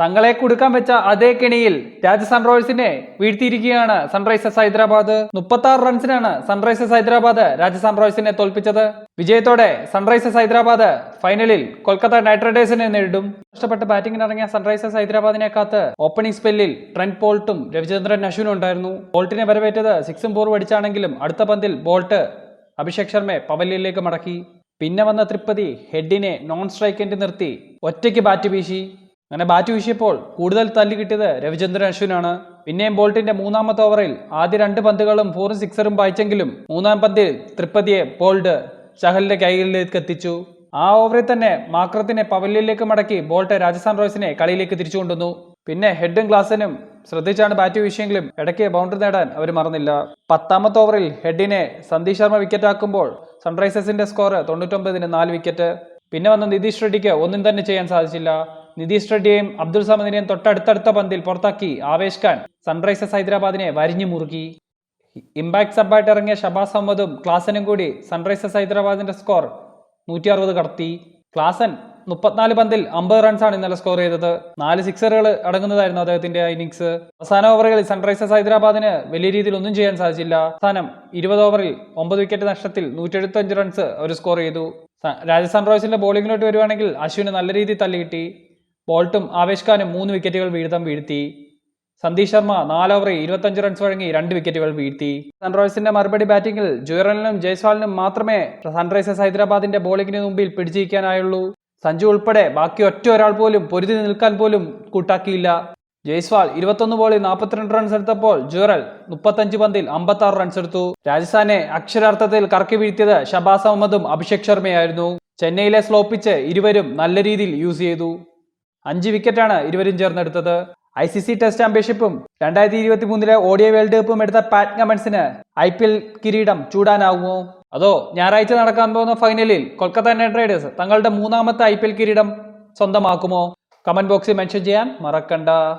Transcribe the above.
തങ്ങളെ കൊടുക്കാൻ വെച്ച അതേ കെണിയിൽ രാജസ്ഥാൻ റോയൽസിനെ വീഴ്ത്തിയിരിക്കുകയാണ് സൺറൈസേഴ്സ് ഹൈദരാബാദ്. മുപ്പത്തി ആറ് റൺസിനാണ് സൺറൈസേഴ്സ് ഹൈദരാബാദ് രാജസ്ഥാൻ റോയൽസിനെ തോൽപ്പിച്ചത്. വിജയത്തോടെ സൺറൈസേഴ്സ് ഹൈദരാബാദ് ഫൈനലിൽ കൊൽക്കത്ത നൈറ്റ് റൈഡേഴ്സിനെ നേരിടും. നഷ്ടപ്പെട്ട ബാറ്റിംഗിന് ഇറങ്ങിയ സൺറൈസേഴ്സ് ഹൈദരാബാദിനെ കാത്ത് ഓപ്പണിംഗ് സ്പെല്ലിൽ ട്രെന്റ് പോൾട്ടും രവിചന്ദ്രൻ അശ്വിനും ഉണ്ടായിരുന്നു. ബോൾട്ടിനെ വരവേറ്റത് സിക്സും ഫോറും അടിച്ചാണെങ്കിലും അടുത്ത പന്തിൽ ബോൾട്ട് അഭിഷേക് ശർമ്മയെ പവലിയനിലേക്ക് മടക്കി. പിന്നെ വന്ന തൃപ്പതി ഹെഡിനെ നോൺ സ്ട്രൈക്കിന്റെ നിർത്തി ഒറ്റയ്ക്ക് ബാറ്റ് വീശി. അങ്ങനെ ബാറ്റ് വീശിയപ്പോൾ കൂടുതൽ തല്ലി കിട്ടിയത് രവിചന്ദ്രൻ അശ്വിനാണ്. പിന്നെയും ബോൾട്ടിന്റെ മൂന്നാമത്തെ ഓവറിൽ ആദ്യ രണ്ട് പന്തുകളും ഫോറും സിക്സറും വായിച്ചെങ്കിലും മൂന്നാം പന്തിൽ തൃപ്പതിയെ ബോൾഡ് ചഹലിന്റെ കൈകളിലേക്ക് എത്തിച്ചു. ആ ഓവറിൽ തന്നെ മാക്രത്തിനെ പവലിയനിലേക്ക് മടക്കി ബോൾട്ട് രാജസ്ഥാൻ റോയൽസിനെ കളിയിലേക്ക് തിരിച്ചു കൊണ്ടുവന്നു. പിന്നെ ഹെഡും ഗ്ലാസനും ശ്രദ്ധിച്ചാണ് ബാറ്റ് വീശിയെങ്കിലും ഇടയ്ക്ക് ബൗണ്ടറി നേടാൻ അവർ മറന്നില്ല. പത്താമത്തെ ഓവറിൽ ഹെഡിനെ സന്ദീപ് ശർമ്മ വിക്കറ്റ് ആക്കുമ്പോൾ സൺറൈസേഴ്സിന്റെ സ്കോർ തൊണ്ണൂറ്റൊമ്പതിന് നാല് വിക്കറ്റ് പിന്നെ വന്ന നിതീഷ് റെഡ്ഡിക്ക് ഒന്നും തന്നെ ചെയ്യാൻ സാധിച്ചില്ല. നിതീഷ് റെഡ്ഡിയെയും അബ്ദുൾ സമദിനെയും തൊട്ടടുത്തടുത്ത പന്തിൽ പുറത്താക്കി ആവേശ് ഖാൻ. സൺറൈസേഴ്സ് ഹൈദരാബാദിനെ വരിഞ്ഞു മുറുക്കി ഇമ്പാക്ട് സബായിട്ട് ഇറങ്ങിയ ഷബാസ് അഹമ്മദും ക്ലാസനും കൂടി സൺറൈസേഴ്സ് ഹൈദരാബാദിന്റെ സ്കോർ നൂറ്റി അറുപത് കടത്തി. ക്ലാസൻ മുപ്പത്തിനാല് പന്തിൽ അമ്പത് റൺസാണ് ഇന്നലെ സ്കോർ ചെയ്തത്. നാല് സിക്സറുകൾ അടങ്ങുന്നതായിരുന്നു അദ്ദേഹത്തിന്റെ ഇന്നിങ്സ്. അവസാന ഓവറുകളിൽ സൺറൈസേഴ്സ് ഹൈദരാബാദിന് വലിയ രീതിയിൽ ഒന്നും ചെയ്യാൻ സാധിച്ചില്ല. അവസാനം ഇരുപത് ഓവറിൽ ഒമ്പത് വിക്കറ്റ് നഷ്ടത്തിൽ നൂറ്റി എഴുപത്തഞ്ച് റൺസ് അവർ സ്കോർ ചെയ്തു. രാജസ്ഥാൻ റോയൽസിന്റെ ബോളിങ്ങിലോട്ട് വരുവാണെങ്കിൽ അശ്വിന് നല്ല രീതിയിൽ തള്ളി കിട്ടി. ബോൾട്ടും ആവേശ് ഖാനും മൂന്ന് വിക്കറ്റുകൾ വീഴ്ത്തം വീഴ്ത്തി. സന്ദീപ് ശർമ്മ നാല് ഓവറിൽ ഇരുപത്തഞ്ച് റൺസ് വഴങ്ങി രണ്ട് വിക്കറ്റുകൾ വീഴ്ത്തി. സൺറൈസേഴ്സിന്റെ മറുപടി ബാറ്റിംഗിൽ ജുയറലിനും ജയ്സ്വാലിനും മാത്രമേ സൺറൈസേഴ്സ് ഹൈദരാബാദിന്റെ ബോളിംഗിന് മുമ്പിൽ പിടിച്ചിരിക്കാനായുള്ളൂ. സഞ്ജു ഉൾപ്പെടെ ബാക്കി ഒറ്റ ഒരാൾ പോലും പൊരുതി നിൽക്കാൻ പോലും കൂട്ടാക്കിയില്ല. ജയ്സ്വാൾ ഇരുപത്തൊന്ന് ബോളിൽ നാൽപ്പത്തിരണ്ട് റൺസ് എടുത്തപ്പോൾ ജുറൽ മുപ്പത്തഞ്ച് പന്തിൽ അമ്പത്തി ആറ് റൺസ് എടുത്തു. രാജസ്ഥാനെ അക്ഷരാർത്ഥത്തിൽ കറക്കി വീഴ്ത്തിയത് ഷബാസ് അഹമ്മദും അഭിഷേക് ശർമ്മയായിരുന്നു. ചെന്നൈയിലെ സ്ലോപ്പിച്ച് ഇരുവരും നല്ല രീതിയിൽ യൂസ് ചെയ്തു. അഞ്ച് വിക്കറ്റാണ് ഇരുവരും ചേർന്നെടുത്തത്. ഐ സി സി ടെസ്റ്റ് ചാമ്പ്യൻഷിപ്പും രണ്ടായിരത്തി ഇരുപത്തി മൂന്നിലെ ഓഡിയ വേൾഡ് കപ്പും എടുത്ത പാറ്റ് കമൻസിന് ഐ പി എൽ കിരീടം ചൂടാനാകുമോ അതോ ഞായറാഴ്ച നടക്കാൻ പോകുന്ന ഫൈനലിൽ കൊൽക്കത്ത നൈറ്റ് റൈഡേഴ്സ് തങ്ങളുടെ മൂന്നാമത്തെ ഐ കിരീടം സ്വന്തമാക്കുമോ? കമന്റ് ബോക്സിൽ മെൻഷൻ ചെയ്യാൻ മറക്കണ്ട.